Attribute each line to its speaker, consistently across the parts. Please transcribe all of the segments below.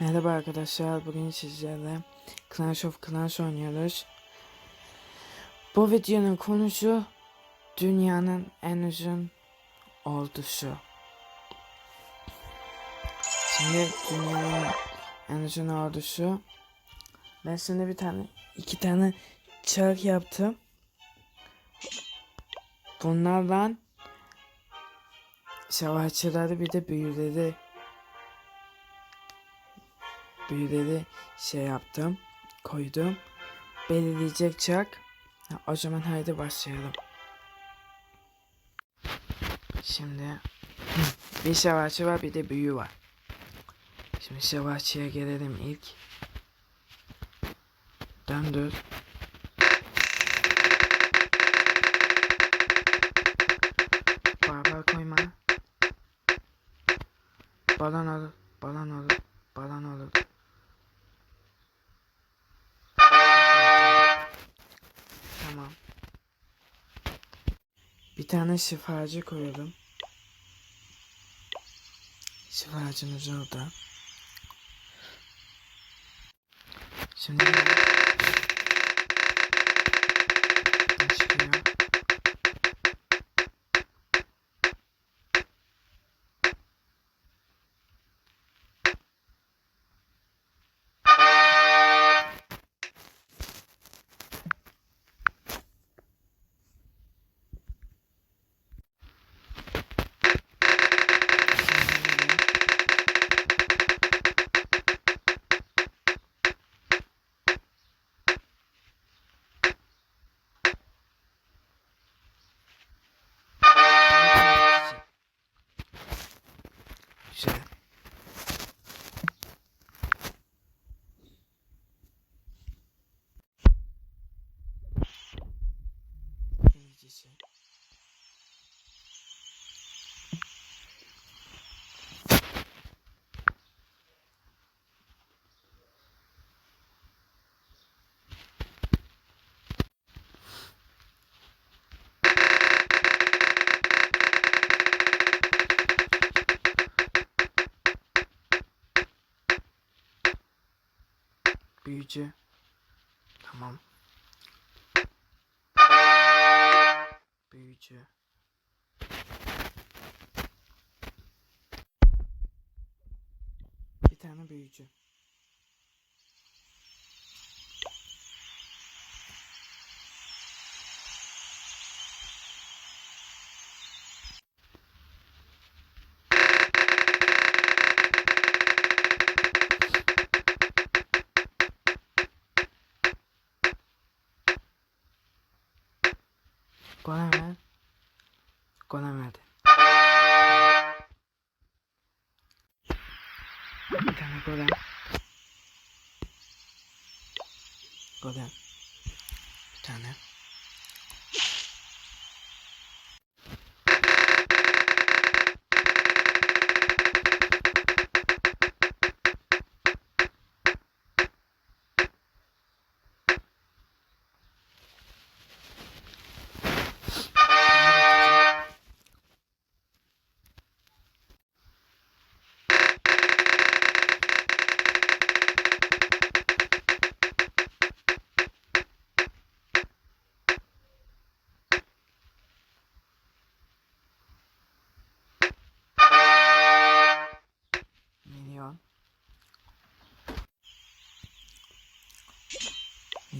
Speaker 1: Merhaba arkadaşlar, bugün sizlerle Clash of Clans oynuyoruz. Bu videonun konusu dünyanın en uzun ordusu. Şimdi dünyanın en uzun ordusu. Ben şimdi bir tane, iki tane çark yaptım. Bunlarla savaşçıları bir de büyüleri büyüleri şey yaptım, koydum. Belirleyecek çark. Ha, O zaman haydi başlayalım. Şimdi bir savaşçı var bir de büyü var. Şimdi savaşçıya gelelim ilk. Döndür. Barbar koyma. Balon olur, balon olur, balon olur. Tamam. Bir tane şifacı koyalım. Şifacımız orada. Şimdi Büyücü. Tamam. Büyücü. Bir tane büyücü.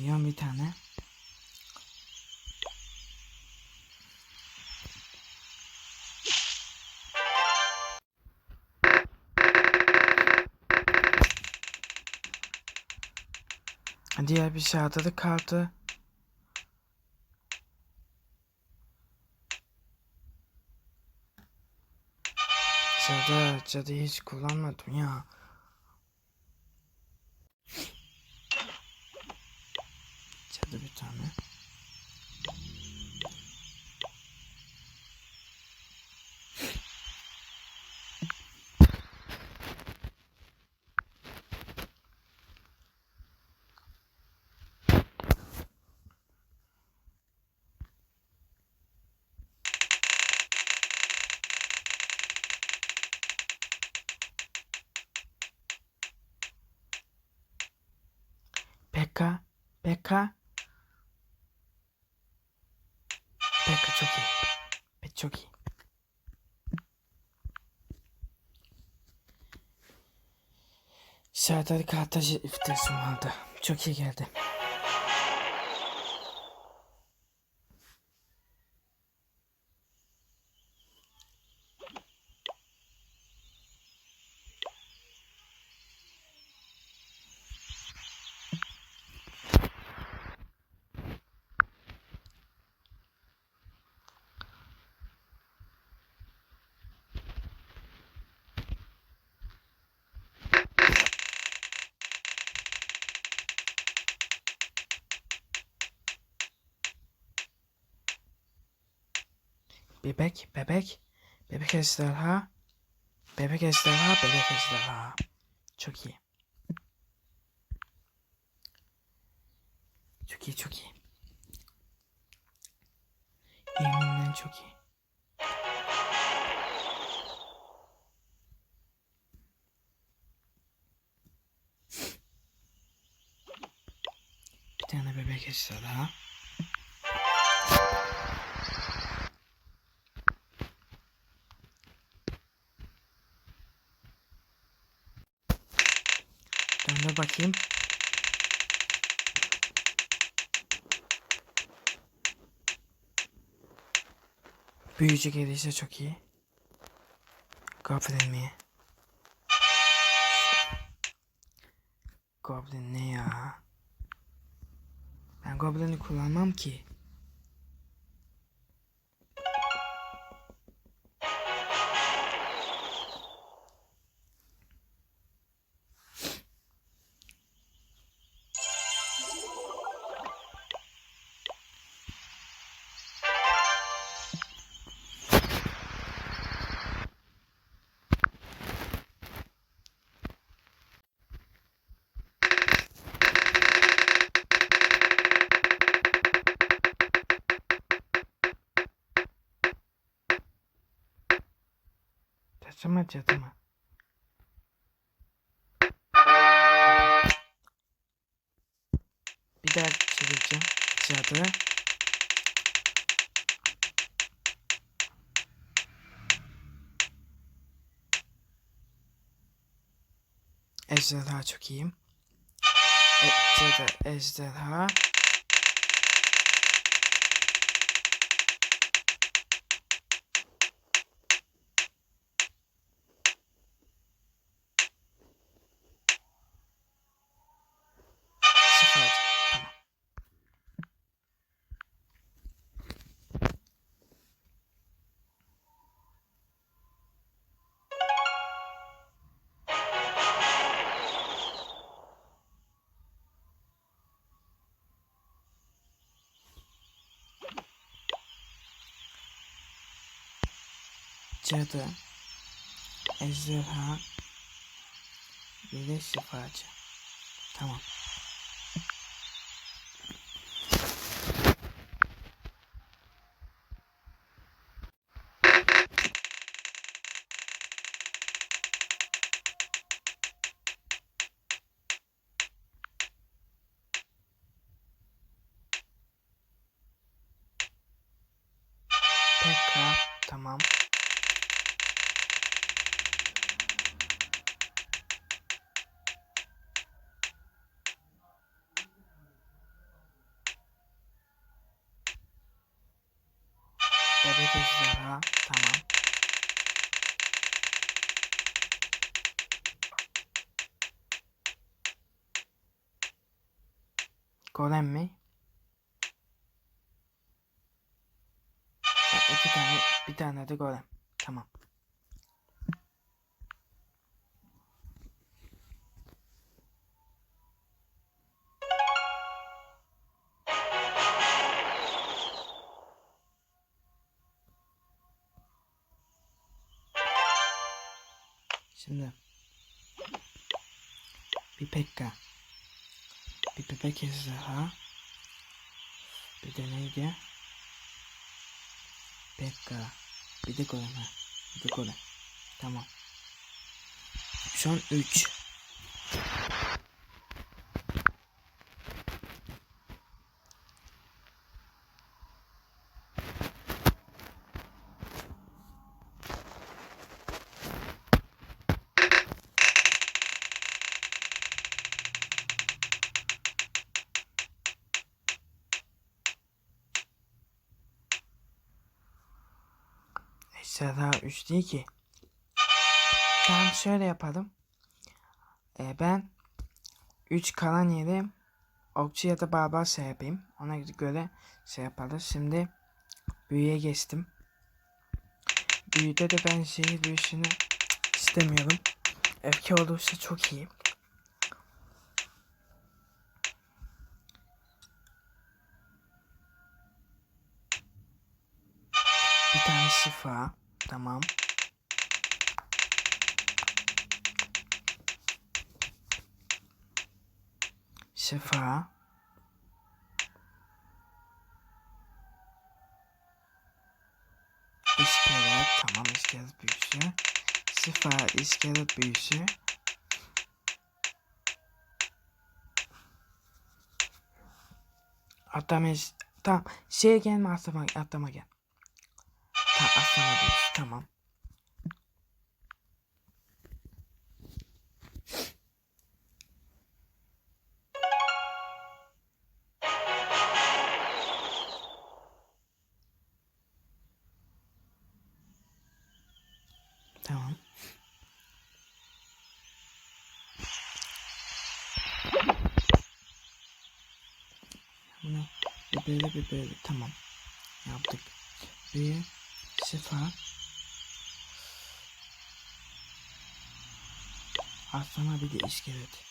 Speaker 1: Milyon bir tane. Diğer bir şey adı kaldı. Cadı, cadı hiç kullanmadım ya. Pekka. Pekka. Pekka çok iyi. Pek çok iyi. Serdar Kartaş iftesum aldı. Çok iyi geldi. Bebek, bebek, bebek ejderha, bebek ejderha, bebek ejderha. Çok iyi. Çok iyi, çok iyi. Yeminle çok iyi. Bir tane bebek ejderha. Büyücü gelirse çok iyi. Goblin mi? Goblin ne ya? Ben Goblin'i kullanmam ki. Cadı mı cadı mı? Bir daha çevireceğim. Cadı. Ejderha çok iyiyim. E, cadı, ejderha. Cadı, ejderha, bir de şifacı. Tamam. Ejderha, tamam. Golem mi? Ya iki tane, bir tane de golem. Tamam. Şimdi bir Pekka, bir bebek ejderha, bir de neydi? Pekka, bir de golem ha, bir de golem. Tamam. Şu an 3. Serra 3 değil ki. Tamam şöyle yapalım. Ee, ben 3 kalan yeri okçu ya da barbar şey yapayım. Ona göre şey yaparız. Şimdi büyüye geçtim. Büyüde de ben şehir büyüsünü istemiyorum. Öfke olursa çok iyi. Bir tane şifa. Tamam. Şifa. İskelet. Tamam iskelet büyüsü. Şifa iskelet büyüsü. Atlama tamam şeye gelme atlama, atlama gel. Tamam atlama büyüsü tamam. Tamam. Bunu böyle bir böyle tamam. Yaptık. Bir şifa. Aslana bir de iskelet.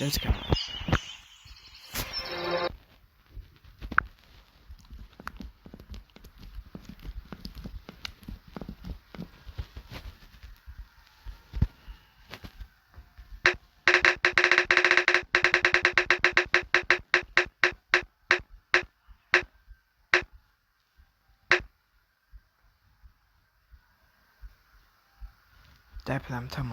Speaker 1: Dört kaldı. Deprem tamam.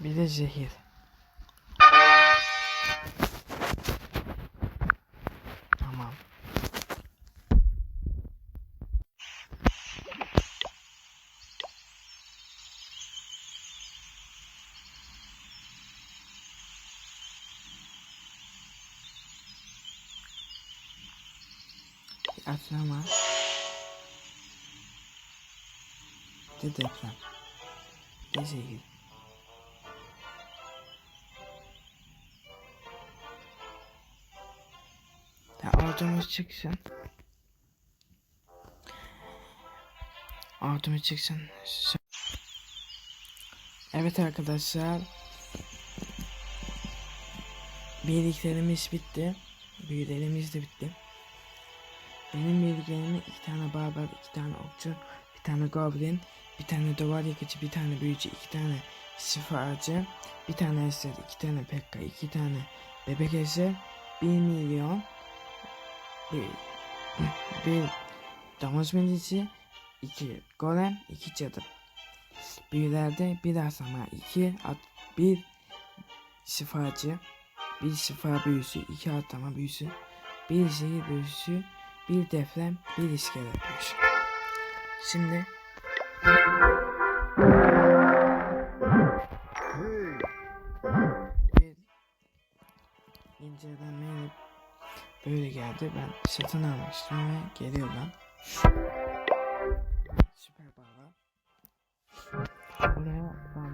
Speaker 1: Bir de zehir. Tamam. Bir de deprem. De zehir. Ya ordumuz çıksın. Ordumuz çıksın. Evet arkadaşlar. Birliklerimiz bitti. Büyülerimiz de bitti. Benim birliklerime iki tane barbar, iki tane okçu, bir tane goblin, bir tane duvar yıkıcı, bir tane büyücü, iki tane şifacı, bir tane eser, iki tane pekka, iki tane bebek eser, bir milyon, bir, bir domuz milici, iki golem, iki cadı. Büyülerde bir asama, iki at, bir şifacı, bir şifa büyüsü, iki atlama büyüsü, bir zehir büyüsü, bir deprem, bir iskelet büyüsü. Şimdi bir incelenmeyle böyle geldi. Ben satın almıştım ve geliyor lan. Süper bağla. Buraya bağladım.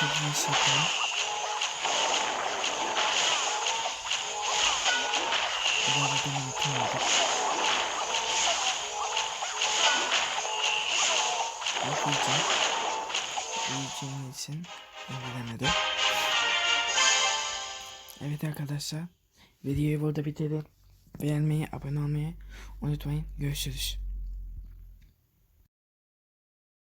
Speaker 1: İş yapıyorum. Bu arada beni yıkamadık. Okuyacağım. Uyuyacağım için ilgilenemedim. Evet arkadaşlar. Videoyu burada bitirelim. Beğenmeyi, abone olmayı unutmayın. Görüşürüz.